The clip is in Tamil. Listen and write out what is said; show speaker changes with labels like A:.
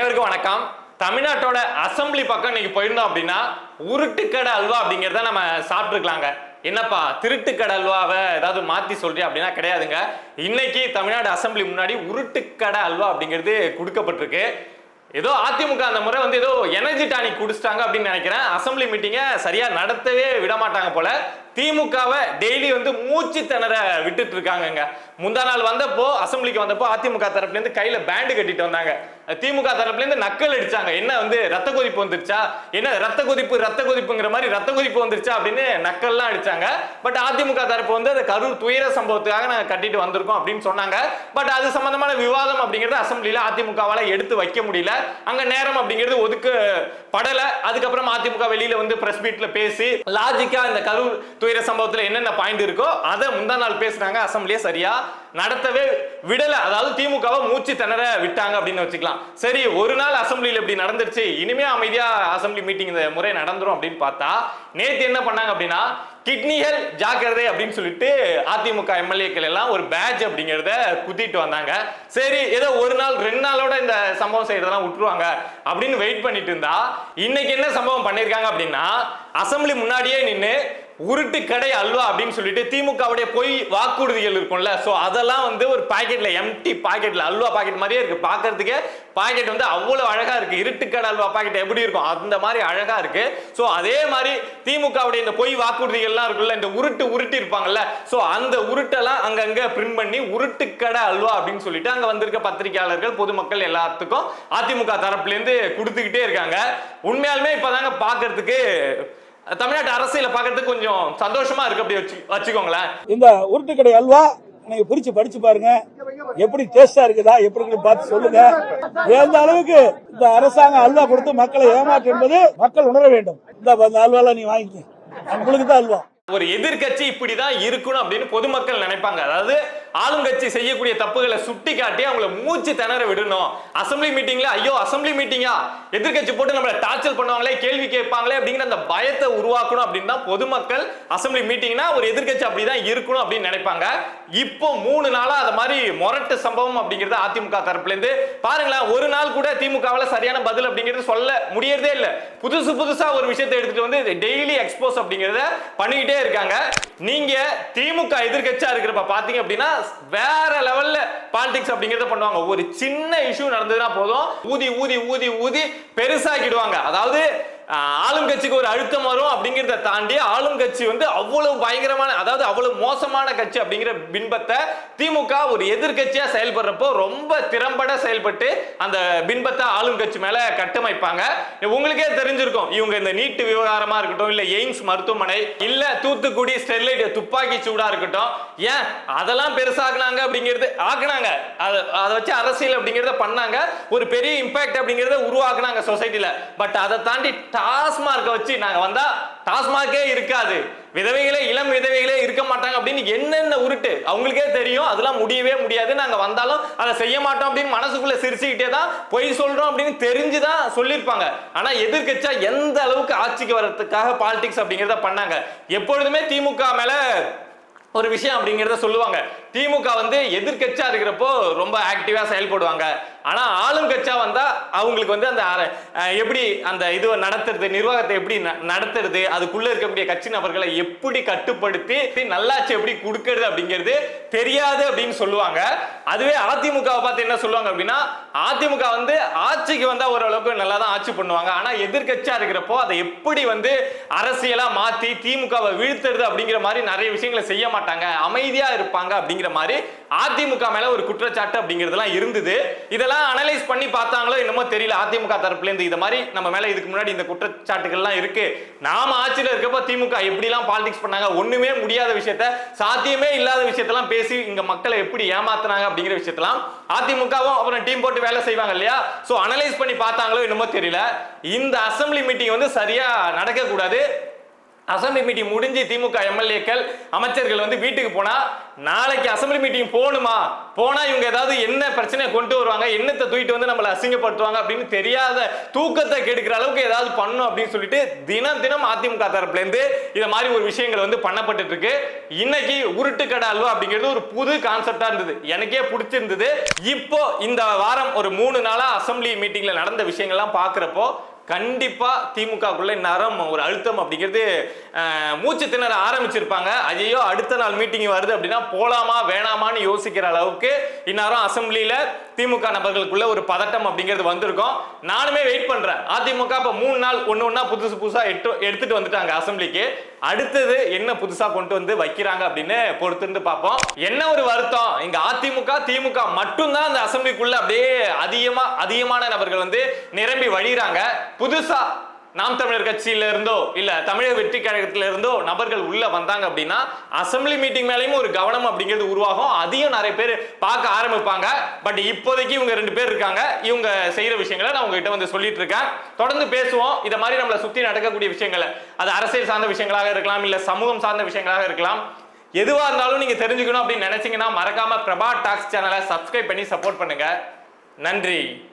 A: அனைவருக்கும் வணக்கம். தமிழ்நாட்டோட அசம்பிளி பக்கம் இன்னைக்கு போயிருந்தோம் அப்படின்னா உருட்டுக்கடை அல்வா அப்படிங்கிறத நம்ம சாப்பிட்டுருக்கலாங்க. என்னப்பா திருட்டுக்கடை அல்வாவை ஏதாவது மாத்தி சொல்றியா அப்படின்னா கிடையாதுங்க. இன்னைக்கு தமிழ்நாடு அசெம்பிளி முன்னாடி உருட்டுக்கடை அல்வா அப்படிங்கிறது கொடுக்கப்பட்டிருக்கு. ஏதோ அதிமுக அந்த முறை வந்து ஏதோ எனர்ஜி டானிக் குடிச்சிட்டாங்க அப்படின்னு நினைக்கிறேன். அசம்பிளி மீட்டிங்கை சரியா நடத்தவே விட மாட்டாங்க போல. திமுகவை டெய்லி வந்து மூச்சு திணற விட்டுட்டு இருக்காங்கங்க. முந்தா நாள் வந்தப்போ அசெம்பிளிக்கு வந்தப்போ அதிமுக தரப்புலேருந்து கையில் கையில பேண்டு கட்டிட்டு வந்தாங்க. திமுக தரப்புலேருந்து நக்கல் அடிச்சாங்க. என்ன வந்து ரத்த கொதிப்பு வந்துருச்சா? என்ன ரத்த கொதிப்பு ரத்த கொதிப்புங்கிற மாதிரி ரத்த கொதிப்பு வந்துருச்சா அப்படின்னு நக்கல்லாம் அடிச்சாங்க. பட் அதிமுக தரப்பு வந்து அந்த கரூர் துயர சம்பவத்துக்காக நாங்கள் கட்டிட்டு வந்திருக்கோம் அப்படின்னு சொன்னாங்க. பட் அது சம்பந்தமான விவாதம் அப்படிங்கிறது அசெம்பிளில அதிமுகவால எடுத்து வைக்க முடியல. அங்க நேரம் அப்படிங்கிறது ஒதுக்க படல. அதுக்கப்புறம் அதிமுக வெளியில வந்து பிரஸ் மீட்ல பேசி லாஜிக்கா இந்த கரூர் துயர சம்பவத்தில் என்னென்ன பாயிண்ட் இருக்கோ அதை முந்தா நாள் பேசுனாங்க அசம்பிளியே சரியா. நடத்தவே விடல. அதாவது திமுகவை மூச்சு திணற விட்டாங்க அப்படின்னு வச்சுக்கலாம். சரி ஒரு நாள் அசம்பிளியில் இப்படி நடந்துருச்சு. இனிமே அமைதியா அசெம்பிளி மீட்டிங் இந்த முறை நடந்துரும் அப்படின்னு பார்த்தா நேத்து என்ன பண்ணாங்க அப்படின்னா கிட்னிகள் ஜாக்கிரதை அப்படின்னு சொல்லிட்டு அதிமுக எம்எல்ஏக்கள் எல்லாம் ஒரு பேட்ச் அப்படிங்கிறத குத்திட்டு வந்தாங்க. சரி ஏதோ ஒரு நாள் ரெண்டு நாளோட இந்த சம்பவம் செய்யறதெல்லாம் விட்டுருவாங்க அப்படின்னு வெயிட் பண்ணிட்டு இருந்தா இன்னைக்கு என்ன சம்பவம் பண்ணியிருக்காங்க அப்படின்னா அசெம்பிளி முன்னாடியே நின்று உருட்டு கடை அல்வா அப்படின்னு சொல்லிட்டு திமுகவுடைய பொய் வாக்குறுதிகள் இருக்கும்ல. ஸோ அதெல்லாம் வந்து ஒரு பாக்கெட்ல எம்டி பாக்கெட்ல அல்வா பாக்கெட் மாதிரியே இருக்கு. பார்க்கிறதுக்கே பாக்கெட் வந்து அவ்வளவு அழகா இருக்கு. இருட்டு கடை அல்வா பாக்கெட் எப்படி இருக்கும்? அந்த மாதிரி அழகா இருக்கு. ஸோ அதே மாதிரி திமுகவுடைய இந்த பொய் வாக்குறுதிகள்லாம் இருக்குல்ல இந்த உருட்டு உருட்டி இருப்பாங்கல்ல. ஸோ அந்த உருட்டெல்லாம் அங்கங்க பிரிண்ட் பண்ணி உருட்டு கடை அல்வா அப்படின்னு சொல்லிட்டு அங்க வந்திருக்க பத்திரிகையாளர்கள் பொதுமக்கள் எல்லாத்துக்கும் அதிமுக தரப்புல இருந்து கொடுத்துக்கிட்டே இருக்காங்க. உண்மையாலுமே இப்பதாங்க பாக்குறதுக்கு தமிழ்நாட்டு அரசியல பாக்குறதுக்கு கொஞ்சம் சந்தோஷமா இருக்கு அப்படி வச்சு வச்சுக்கோங்களேன்.
B: இந்த உருட்டுக்கடை அல்வா நீங்க பிரிச்சு படிச்சு பாருங்க. எப்படி டேஸ்டா இருக்குதா எப்படி பார்த்து சொல்லுங்க. எந்த அளவுக்கு இந்த அரசாங்கம் அல்வா கொடுத்து மக்களை ஏமாற்று என்பது மக்கள் உணர வேண்டும். இந்த அல்வாலாம் நீ வாங்கிக்க. உங்களுக்கு தான் அல்வா.
A: ஒரு எதிர்க்கட்சி இப்படிதான் இருக்கணும் அப்படின்னு பொதுமக்கள் நினைப்பாங்க. அதாவது ஆளுங்கட்சி செய்யக்கூடிய தப்புகளை சுட்டி காட்டி அவங்கள மூச்சு திணற விடணும். அசெம்பிளி மீட்டிங்ல ஐயோ அசம்பிளி மீட்டிங்கா எதிர்க்கட்சி போட்டு நம்மளை டார்ச்சர் பண்ணுவாங்களே கேள்வி கேட்பாங்களே அப்படிங்கிற அந்த பயத்தை உருவாக்கணும் அப்படின்னு தான் பொதுமக்கள் அசம்பிளி மீட்டிங்னா ஒரு எதிர்க்கட்சி அப்படிதான் இருக்கணும் அப்படின்னு நினைப்பாங்க. இப்போ மூணு நாளா அது மாதிரி மொரட்டு சம்பவம் அப்படிங்கிறது அதிமுக தரப்புல இருந்து பாருங்களேன் ஒரு நாள் கூட திமுகவில் சரியான பதில் அப்படிங்கிறது சொல்ல முடியறதே இல்லை. புதுசு புதுசா ஒரு விஷயத்தை எடுத்துட்டு வந்து டெய்லி எக்ஸ்போஸ் அப்படிங்கிறத பண்ணிக்கிட்டே இருக்காங்க. நீங்க திமுக எதிர்கட்சியா இருக்கிறப்ப பாத்தீங்க அப்படின்னா வேற லெவல்ல பாலிடிக்ஸ் அப்படிங்கறத பண்ணுவாங்க. ஒரு சின்ன இஷ்யூ நடந்ததுன்னா போதும். ஊதி ஊதி ஊதி ஊதி பெருசாக்கிடுவாங்க. அதாவது ஆளும் கட்சிக்கு ஒரு அழுத்தம் வரும் அப்படிங்கிறத தாண்டி ஆளும் கட்சி வந்து அவ்வளவு பயங்கரமான அதாவது அவ்வளவு மோசமான கட்சி அப்படிங்கிற பின்பத்தை திமுக ஒரு எதிர்கட்சியா செயல்படுறப்போ ரொம்ப திறம்பட செயல்பட்டு அந்த பின்பத்தை ஆளும் கட்சி மேல கட்டமைப்பாங்க. உங்களுக்கே தெரிஞ்சிருக்கும் இவங்க இந்த நீட்டு விவகாரமா இருக்கட்டும் இல்ல எய்ம்ஸ் மருத்துவமனை இல்ல தூத்துக்குடி ஸ்டெர்லைட் துப்பாக்கி சூடா இருக்கட்டும் ஏன் அதெல்லாம் பெருசாக்குனாங்க அப்படிங்கிறது ஆக்குனாங்க. அதை அதை வச்சு அரசியல் அப்படிங்கிறத பண்ணாங்க. ஒரு பெரிய இம்பாக்ட் அப்படிங்கிறத உருவாக்குனாங்க சொசைட்டில பட் அதை தாண்டி டாஸ்மார்க்கை வச்சு நாங்கள் வந்தால் டாஸ்மார்க்கே இருக்காது. விதவைகளே இளம் விதவைகளே இருக்க மாட்டாங்க அப்படின்னு என்னென்ன உருட்டு அவங்களுக்கே தெரியும். அதெல்லாம் முடியவே முடியாது. நாங்கள் வந்தாலும் அதை செய்ய மாட்டோம் அப்படின்னு மனசுக்குள்ளே சிரிச்சுக்கிட்டே தான் பொய் சொல்கிறோம் அப்படின்னு தெரிஞ்சு தான் சொல்லியிருப்பாங்க. ஆனால் எதிர்க்கட்சியா எந்த அளவுக்கு ஆட்சிக்கு வர்றதுக்காக பாலிடிக்ஸ் அப்படிங்கிறத பண்ணாங்க. எப்பொழுதுமே திமுக மேலே ஒரு விஷயம் அப்படிங்கிறத சொல்லுவாங்க. திமுக வந்து எதிர்கட்சியா இருக்கிறப்போ ரொம்ப ஆக்டிவா செயல்படுவாங்க. ஆனா ஆளும் கட்சியா வந்தா அவங்களுக்கு வந்து அந்த எப்படி அந்த இது நடத்துறது நிர்வாகத்தை எப்படி ந- நடத்துறது அதுக்குள்ள இருக்கக்கூடிய கட்சி நபர்களை எப்படி கட்டுப்படுத்தி நல்லாட்சி எப்படி கொடுக்கறது அப்படிங்கிறது தெரியாது அப்படின்னு சொல்லுவாங்க. அதுவே அதிமுகவை பார்த்து என்ன சொல்லுவாங்க அப்படின்னா அதிமுக வந்து ஆட்சிக்கு வந்தா ஓரளவுக்கு நல்லா தான் ஆட்சி பண்ணுவாங்க. ஆனா எதிர்கட்சியா இருக்கிறப்போ அதை எப்படி வந்து அரசியலா மாத்தி திமுகவை வீழ்த்துறது அப்படிங்கிற மாதிரி நிறைய விஷயங்களை செய்ய மாட்டாங்க. அமைதியா இருப்பாங்க அப்படிங்கிற மாதிரி அதிமுக மேல ஒரு குற்றச்சாட்டு அப்படிங்கிறதுலாம் இருந்தது. இதெல்லாம் அனலைஸ் பண்ணி பார்த்தாங்களோ என்னமோ தெரியல. அதிமுக தரப்புல இருந்து இந்த மாதிரி நம்ம மேல இதுக்கு முன்னாடி இந்த குற்றச்சாட்டுகள்லாம் இருக்கு. நாம ஆட்சியில இருக்கப்போ திமுக எப்படிலாம் பாலிடிக்ஸ் பண்ணாங்க ஒண்ணுமே முடியாத விஷயத்த சாத்தியமே இல்லாத விஷயத்தெல்லாம் பேசி இங்க மக்களை எப்படி ஏமாத்துனாங்க அப்படிங்கிற விஷயத்தெல்லாம் அதிமுகவும் அப்புறம் டீம் போட்டு வேலை செய்வாங்க இல்லையா? சோ அனலைஸ் பண்ணி பார்த்தாங்களோ என்னமோ தெரியல. இந்த அசெம்பிளி மீட்டிங் வந்து சரியா நடக்க கூடாது அசம்பிளி மீட்டிங் முடிஞ்சு திமுக எம்எல்ஏக்கள் அமைச்சர்கள் வந்து வீட்டுக்கு போனா நாளைக்கு அசம்பிளி மீட்டிங் போகணுமா? போனா இவங்க ஏதாவது என்ன பிரச்சனையை கொண்டு வருவாங்க? என்னத்தை தூக்கிட்டு வந்து நம்மளை அசிங்கப்படுத்துவாங்க அப்படின்னு தெரியாத தூக்கத்தை கெடுக்கிற அளவுக்கு ஏதாவது பண்ணும் அப்படின்னு சொல்லிட்டு தினம் தினம் அதிமுக தரப்புலேருந்து இதை மாதிரி ஒரு விஷயங்கள் வந்து பண்ணப்பட்டு இருக்கு. இன்னைக்கு உருட்டுக்கடை அல்வா அப்படிங்கிறது ஒரு புது கான்செப்டா இருந்தது. எனக்கே பிடிச்சிருந்தது. இப்போ இந்த வாரம் ஒரு மூணு நாளா அசம்பிளி மீட்டிங்ல நடந்த விஷயங்கள்லாம் பாக்குறப்போ கண்டிப்பாக திமுகக்குள்ள நரம் ஒரு அழுத்தம் அப்படிங்கிறது மூச்சு திணற ஆரம்பிச்சிருப்பாங்க. ஐயோ அடுத்த நாள் மீட்டிங் வருது அப்படின்னா போலாமா வேணாமான்னு யோசிக்கிற அளவுக்கு இந்நேரம் அசம்பிளியில் திமுக நபர்களுக்குள்ள ஒரு பதட்டம் அப்படிங்கிறது வந்திருக்கும். நானுமே வெயிட் பண்ணுறேன் அதிமுக இப்போ மூணு நாள் ஒன்று ஒன்றா புதுசு புதுசாக எட்டு எடுத்துகிட்டு வந்துட்டாங்க அசம்பிளிக்கு அடுத்தது என்ன புதுசாக கொண்டு வந்து வைக்கிறாங்க அப்படின்னு பொறுத்திருந்து பார்ப்போம். என்ன ஒரு வருத்தம்? இங்கே அதிமுக திமுக மட்டும்தான் அந்த அசம்பிளிக்குள்ளே அப்படியே அதிகமாக அதிகமான நபர்கள் வந்து நிரம்பி வழிகிறாங்க புதுசா நாம் தமிழர் கட்சியில இருந்தோ இல்ல தமிழக வெற்றி கழகத்தில இருந்தோ நபர்கள் உள்ள வந்தாங்க அப்படின்னா அசம்பிளி மீட்டிங் மேலேயும் ஒரு கவனம் அப்படிங்கிறது உருவாகும். அதையும் நிறைய பேர் பார்க்க ஆரம்பிப்பாங்க. பட் இப்போதைக்கு இவங்க ரெண்டு பேர் இருக்காங்க. இவங்க செய்யற விஷயங்களை நான் உங்ககிட்ட வந்து சொல்லிட்டு இருக்கேன் தொடர்ந்து பேசுவோம். இத மாதிரி நம்மளை சுத்தி நடக்கக்கூடிய விஷயங்களை. அது அரசியல் சார்ந்த விஷயங்களாக இருக்கலாம் இல்ல சமூகம் சார்ந்த விஷயங்களாக இருக்கலாம். எதுவா இருந்தாலும் நீங்க தெரிஞ்சுக்கணும் அப்படின்னு நினைச்சீங்கன்னா மறக்காம பிரபா டாக்ஸ் சேனலை சப்ஸ்கிரைப் பண்ணி சப்போர்ட் பண்ணுங்க. நன்றி.